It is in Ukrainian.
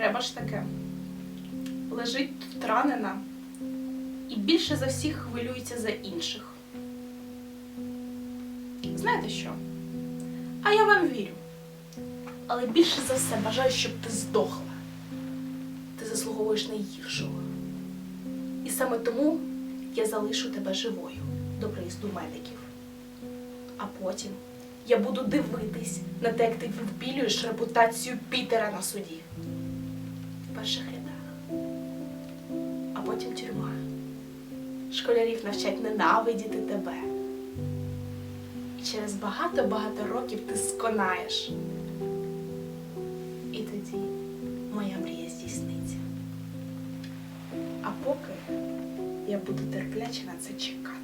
Треба ж таке. Лежить тут ранена і більше за всіх хвилюється за інших. Знаєте що? А я вам вірю. Але більше за все бажаю, щоб ти здохла. Ти заслуговуєш найгіршого. І саме тому я залишу тебе живою до приїзду медиків. А потім я буду дивитись на те, як ти впілюєш репутацію Пітера на суді. В перших рядах. А потім тюрма. Школярів навчать ненавидіти тебе. І через багато-багато років ти сконаєш. І тоді моя мрія здійсниться. А поки я буду терпляче на це чекати.